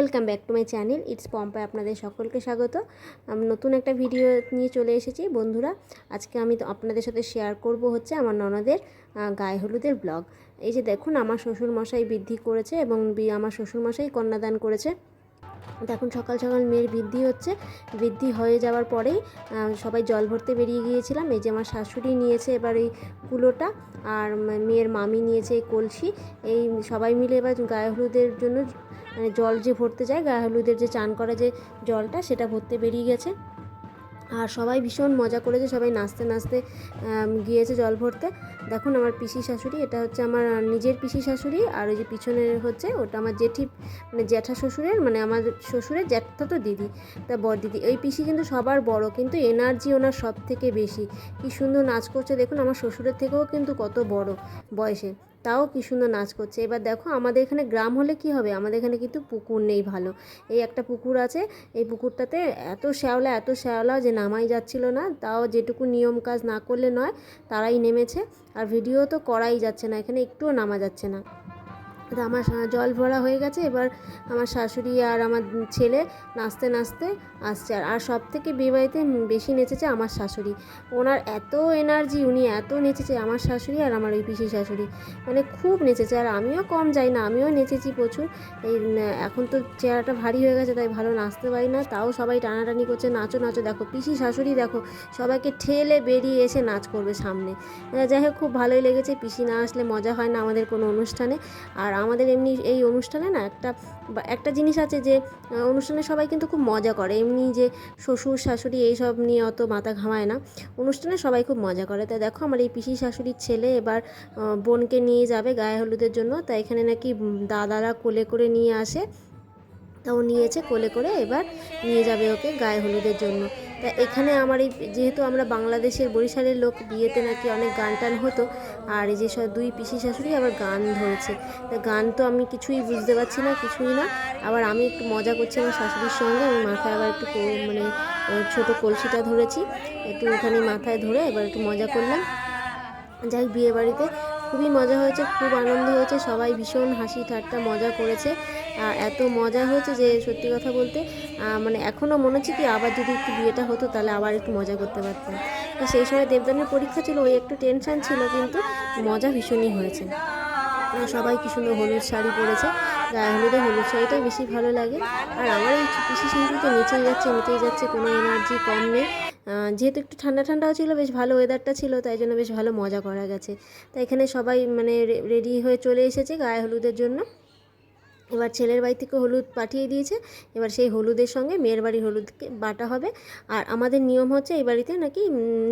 Welcome back to my channel it's Pompay আপনাদের সকলকে স্বাগত। আমি নতুন একটা ভিডিও নিয়ে চলে এসেছি। বন্ধুরা, আজকে আমি তো আপনাদের সাথে শেয়ার করব হচ্ছে আমার ননদের গায়ে হলুদের ব্লগ এই যে দেখুন, আমার শ্বশুর মশাই বৃদ্ধি করেছে এবং আমার শ্বশুর মশাই কন্যাদান করেছে। দেখুন, সকাল সকাল মেয়ের বৃদ্ধি হচ্ছে। বৃদ্ধি হয়ে যাওয়ার পরেই সবাই জল ভরতে বেরিয়ে গিয়েছিলাম। এই যে আমার শাশুড়ি নিয়েছে এবার এই কুলোটা, আর মেয়ের মামি নিয়েছে এই কলসি। এই সবাই মিলে এবার গায়ে হলুদের জন্য মানে জল যে ভরতে যায়, গায়ে হলুদের যে চান করা যে জলটা, সেটা ভরতে বেরিয়ে গেছে। আর সবাই ভীষণ মজা করেছে, সবাই নাচতে নাচতে গিয়েছে জল ভরতে। দেখুন আমার পিসি শাশুড়ি, এটা হচ্ছে আমার নিজের পিসি শাশুড়ি, আর ওই যে পিছনের হচ্ছে, ওটা আমার জেঠি মানে জ্যাঠা শ্বশুরের মানে আমার শ্বশুরের জ্যাঠা তো দিদি, তা বর দিদি। এই পিসি কিন্তু সবার বড়, কিন্তু এনার্জি ওনার সব থেকে বেশি। কি সুন্দর নাচ করছে, দেখুন আমার শ্বশুরের থেকেও কিন্তু কত বড় বয়সে। তাও কি সুন্দর নাচ করছে। এবার দেখো আমাদের এখানে গ্রাম হলে কি হবে? আমাদের এখানে কিন্তু পুকুর নেই ভালো। এই একটা পুকুর আছে, এই পুকুরটাতে এত শ্যাওলা এত শ্যাওলা যে নামাই যাচ্ছিল না। তাও যেটুকু নিয়ম কাজ না করলে নয়, তারাই নেমেছে। আর ভিডিও তো করাই যাচ্ছে না, এখানে একটুও নামা যাচ্ছে না। আমার জল ভরা হয়ে গেছে। এবার আমার শাশুড়ি আর আমার ছেলে নাচতে নাচতে আসছে। আর আর সব থেকে বিয়েবাড়িতে বেশি নেচেছে আমার শাশুড়ি। ওনার এত এনার্জি উনি এত নেচেছে আমার শাশুড়ি আর আমার ওই পিসি শাশুড়ি। মানে খুব নেচেছে। আর আমিও কম যাই না, আমিও নেচেছি প্রচুর। এই এখন তো চেহারাটা ভারী হয়ে গেছে, তাই ভালো নাচতে পারি না। তাও সবাই টানাটানি করছে, নাচো নাচো। দেখো, পিসি শাশুড়ি দেখো, সবাইকে ঠেলে বেরিয়ে এসে নাচ করবে সামনে। যাই হোক, খুব ভালোই লেগেছে। পিসি না আসলে মজা হয় না আমাদের কোনো অনুষ্ঠানে। আর আমাদের এমনি এই অনুষ্ঠানে না একটা একটা জিনিস আছে যে অনুষ্ঠানে সবাই কিন্তু খুব মজা করে। এমনি যে শ্বশুর, শাশুড়ি এইসব নিয়ে অত মাথা ঘামায় না। অনুষ্ঠানে সবাই খুব মজা করে। তাই দেখো আমার এই পিসি শাশুড়ির ছেলে এবার বোনকে নিয়ে যাবে গায়ে হলুদের জন্য। তাই এখানে নাকি দাদারা কোলে করে নিয়ে আসে। তা ও নিয়েছে কোলে করে, এবার নিয়ে যাবে ওকে গায়ে হলুদের জন্য। তা এখানে আমার এই যেহেতু আমরা বাংলাদেশের বরিশালের লোক, বিয়েতে নাকি অনেক গান টান হতো, আর এই যে সব দুই পিসি শাশুড়ি আবার গান ধরেছে। তা গান তো আমি কিছুই বুঝতে পারছি না, কিছুই না। আবার আমি একটু মজা করছি আমার শাশুড়ির সঙ্গে, আমি মাথায় আবার একটু মানে ছোটো কলসিটা ধরেছি, একটু ওখানে মাথায় ধরে এবার একটু মজা করলাম। যাই বিয়ে বাড়িতে খুবই মজা হয়েছে, খুব আনন্দ হয়েছে, সবাই ভীষণ হাসি ঠাট্টা মজা করেছে। এত মজা হয়েছে যে সত্যি কথা বলতে মানে এখনও মনে হচ্ছে কি আবার যদি একটু বিয়েটা হতো তাহলে আবার একটু মজা করতে পারতাম। তো সেই সময় দেবদানের পরীক্ষা ছিল, ওই একটু টেনশন ছিল, কিন্তু মজা ভীষণই হয়েছে। সবাই কি সুন্দর হলুদ শাড়ি পরেছে, গায়ে হলুদে হলুদ শাড়িটাই বেশি ভালো লাগে। আর আমার এই পিসি শাড়ি তো নিচেই যাচ্ছে নিচেই যাচ্ছে, কোনো এনার্জি কম নেই। যেহেতু একটু ঠান্ডা ঠান্ডাও ছিল, বেশ ভালো ওয়েদারটা ছিল, তাই জন্য বেশ ভালো মজা করা গেছে। তাই এখানে সবাই মানে রেডি হয়ে চলে এসেছে গায়ে হলুদের জন্য। এবার ছেলের বাড়ি থেকে হলুদ পাঠিয়ে দিয়েছে। এবার সেই হলুদের সঙ্গে মেয়ের বাড়ির হলুদকে বাটা হবে। আর আমাদের নিয়ম হচ্ছে এই বাড়িতে নাকি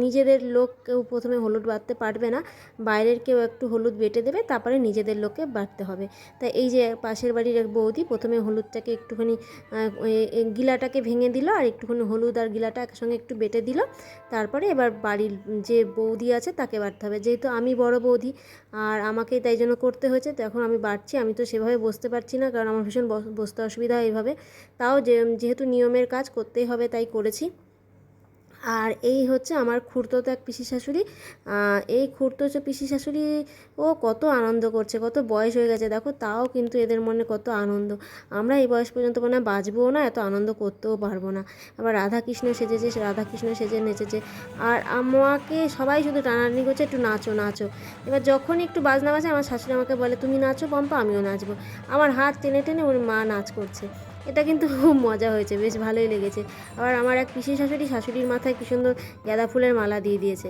নিজেদের লোক কেউ প্রথমে হলুদ বাটতে পারবে না। বাইরের কেউ একটু হলুদ বেটে দেবে, তারপরে নিজেদের লোককে বাটতে হবে। তাই এই যে পাশের বাড়ির এক বৌদি প্রথমে হলুদটাকে একটুখানি গিলাটাকে ভেঙে দিল আর একটুখানি হলুদ আর গিলাটা একসঙ্গে একটু বেটে দিল। তারপরে এবার বাড়ির যে বৌদি আছে তাকে বাটতে হবে। যেহেতু আমি বড় বৌদি আর আমাকে তাই জন্য করতে হয়েছে, তো এখন আমি বাড়ছি, আমি তো সেভাবে বসতে পারছি না। কারণ আমার ভীষণ বসতে অসুবিধা এইভাবে। তাও যেহেতু নিয়মের কাজ করতেই হবে তাই করেছি। আর এই হচ্ছে আমার খুড়তো এক পিসি শাশুড়ি। এই খুড়তো যে পিসি শাশুড়ি, ও কত আনন্দ করছে, কত বয়স হয়ে গেছে। দেখো, তাও কিন্তু এদের মনে কত আনন্দ। আমরা এই বয়স পর্যন্ত মানে বাঁচবও না, এত আনন্দ করতেও পারব না। আবার রাধাকৃষ্ণ সেজেছে, রাধাকৃষ্ণ সেজে নেচেছে। আর আমাকে সবাই শুধু টানাটানি করছে, একটু নাচো নাচো। এবার যখনই একটু বাজনা বাজে, আমার শাশুড়ি আমাকে বলে, তুমি নাচো পম্পা, আমিও নাচবো। আমার হাত টেনে টেনে ওর মা নাচ করছে। এটা কিন্তু খুব মজা হয়েছে, বেশ ভালোই লেগেছে। আবার আমার এক পিসি শাশুড়ি, শাশুড়ির মাথায় কি সুন্দর গাঁদা ফুলের মালা দিয়ে দিয়েছে।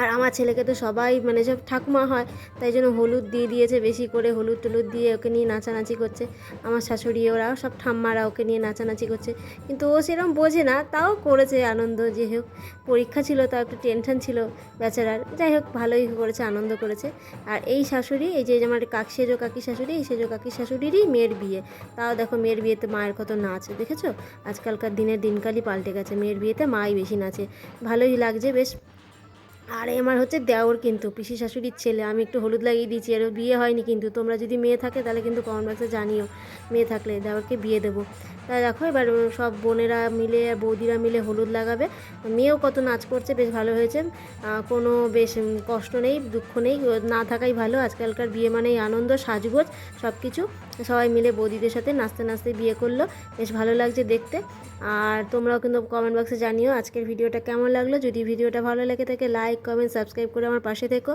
আর আমার ছেলেকে তো সবাই মানে সব ঠাকুমা হয়, তাই জন্য হলুদ দিয়ে দিয়েছে, বেশি করে হলুদ টলুদ দিয়ে ওকে নিয়ে নাচানাচি করছে। আমার শাশুড়ি ওরাও, সব ঠাম্মারা ওকে নিয়ে নাচানাচি করছে। কিন্তু ও সেরকম বোঝে না, তাও করেছে আনন্দ যে হোক। পরীক্ষা ছিল, তাও একটু টেনশন ছিল বেচারার যাই হোক, ভালোই করেছে, আনন্দ করেছে। আর এই শাশুড়ি, এই যে আমার কাক সেজো কাকি শাশুড়ি, এই সেজো কাকি শাশুড়িরই মেয়ের বিয়ে। তাও দেখো মেয়ের বিয়েতে মায়ের কত নাচ, দেখেছ? আজকালকার দিনের দিনকালই পাল্টে গেছে, মেয়ের বিয়েতে মাই বেশি নাচে। ভালোই লাগছে, বেশ আর আমার হচ্ছে দেওর কিন্তু, পিসি শাশুড়ির ছেলে। আমি একটু হলুদ লাগিয়ে দিয়েছি এর বিয়ে হয়নি কিন্তু, তোমরা যদি মেয়ে থাকে তাহলে কিন্তু কমেন্ট বক্সে জানিও। মেয়ে থাকলে দেওরকে বিয়ে দেবো। তা দেখো, এবার সব বোনেরা মিলে আর বৌদিরা মিলে হলুদ লাগাবে। মেয়েও কত নাচ করছে, বেশ ভালো হয়েছে। কোনো বেশ কষ্ট নেই, দুঃখ নেই। না থাকাই ভালো, আজকালকার বিয়ে মানেই আনন্দ, সাজগোজ সব কিছু সবাই মিলে বৌদিদের সাথে নাচতে নাচতে বিয়ে করল, বেশ ভালো লাগছে দেখতে। আর তোমরাও কিন্তু কমেন্ট বক্সে জানিও আজকের ভিডিওটা কেমন লাগল। যদি ভিডিওটা ভালো লেগে থাকে লাইক কমেন্ট, সাবস্ক্রাইব করে আমার পাশে থেকো।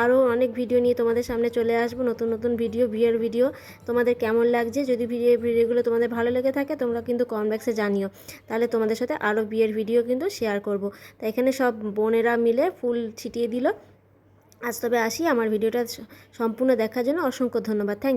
আরও অনেক ভিডিও নিয়ে তোমাদের সামনে চলে আসব, নতুন নতুন ভিডিও বিয়ের ভিডিও। তোমাদের কেমন লাগছে? যদি ভিডিও, ভিডিওগুলো তোমাদের ভালো লেগে থাকে, তোমরা কিন্তু কমেন্ট বক্সে জানিও। তাহলে তোমাদের সাথে আরও বিয়ের ভিডিও কিন্তু শেয়ার করব। তো এখানে সব বোনেরা মিলে ফুল ছিটিয়ে দিল। আজ তবে আসি, আমার ভিডিওটা সম্পূর্ণ দেখার জন্য অসংখ্য ধন্যবাদ। থ্যাংক